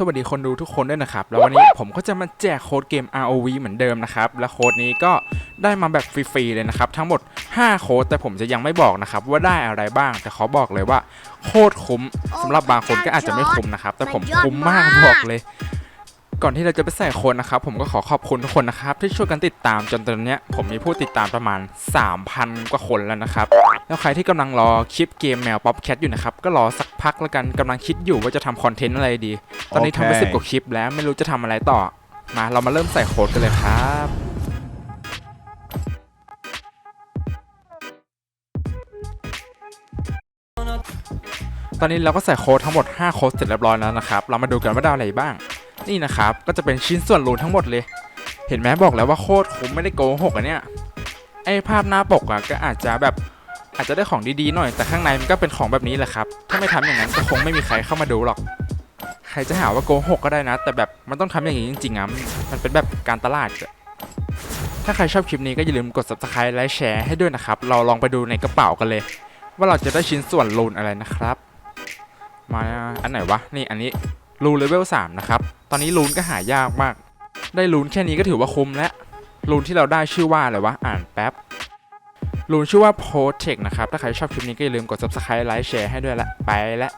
สวัสดีคนดูทุกคนด้วยนะครับ แล้ววันนี้ผมก็จะมาแจกโค้ดเกม ROV เหมือนเดิมนะครับ และโค้ดนี้ก็ได้มาแบบฟรีๆเลยนะครับ ทั้งหมด 5 โค้ดแต่ผมจะยังไม่บอกนะครับ ว่าได้อะไรบ้าง แต่ขอบอกเลยว่าโคตรคุ้มสำหรับบางคนก็อาจจะไม่คุ้มนะครับ แต่ผมคุ้มมากบอกเลย ก่อนที่เราจะไปใส่โค้ดนะครับผมก็ขอขอบคุณทุกคนนะครับที่ช่วยกันติดตามจนตอนเนี้ยผมมีผู้ติดตามประมาณ 3,000 กว่าคนแล้วนะครับ แล้วใครที่กำลังรอคลิปเกมแมวป๊อปแคทอยู่นะครับ ก็รอสักพักแล้วกันกำลังคิดอยู่ว่าจะทำคอนเทนต์อะไรดี ตอนนี้ทำไปโอเคสิบกว่าคลิปแล้วไม่รู้จะทำอะไรต่อ มาเรามาเริ่มใส่โค้ดกันเลยครับตอนนี้เราก็ใส่โค้ดทั้งหมด 5 โค้ดเสร็จเรียบร้อยแล้วนะครับ เรามาดูกันว่าได้อะไรบ้าง นี่นะครับ ก็จะเป็นชิ้นส่วนรูนทั้งหมดเลย เห็นไหมบอกแล้วว่าโคตรคุ้มไม่ได้โกหกอะเนี่ยไอภาพหน้าปกอะก็อาจจะแบบอาจจะได้ของดีๆหน่อยแต่ข้างในมันก็เป็นของแบบนี้แหละครับ ถ้าไม่ทำอย่างนั้นก็คงไม่มีใครเข้ามาดูหรอก ใครจะหาว่าโกหกก็ได้นะ แต่แบบมันต้องทำอย่างนี้จริงๆอะมันเป็นแบบการตลาดอะถ้าใครชอบคลิปนี้ก็อย่าลืมกด subscribe และแชร์ให้ด้วยนะครับ เราลองไปดูในกระเป๋ากันเลย ว่าเราจะได้ชิ้นส่วนรูนอะไรนะครับ มาอันไหนวะ นี่อันนี้ รูนเลเวล3นะครับ ตอนนี้รูนก็หายากมาก ได้รูนแค่นี้ก็ถือว่าคุ้มแล้ว รูนที่เราได้ชื่อว่าอะไรวะ อ่านแป๊บ รูนชื่อว่า Protect นะครับ ถ้าใครชอบคลิปนี้ก็อย่าลืมกด subscribe ไลค์แชร์ให้ด้วยละ ไปละ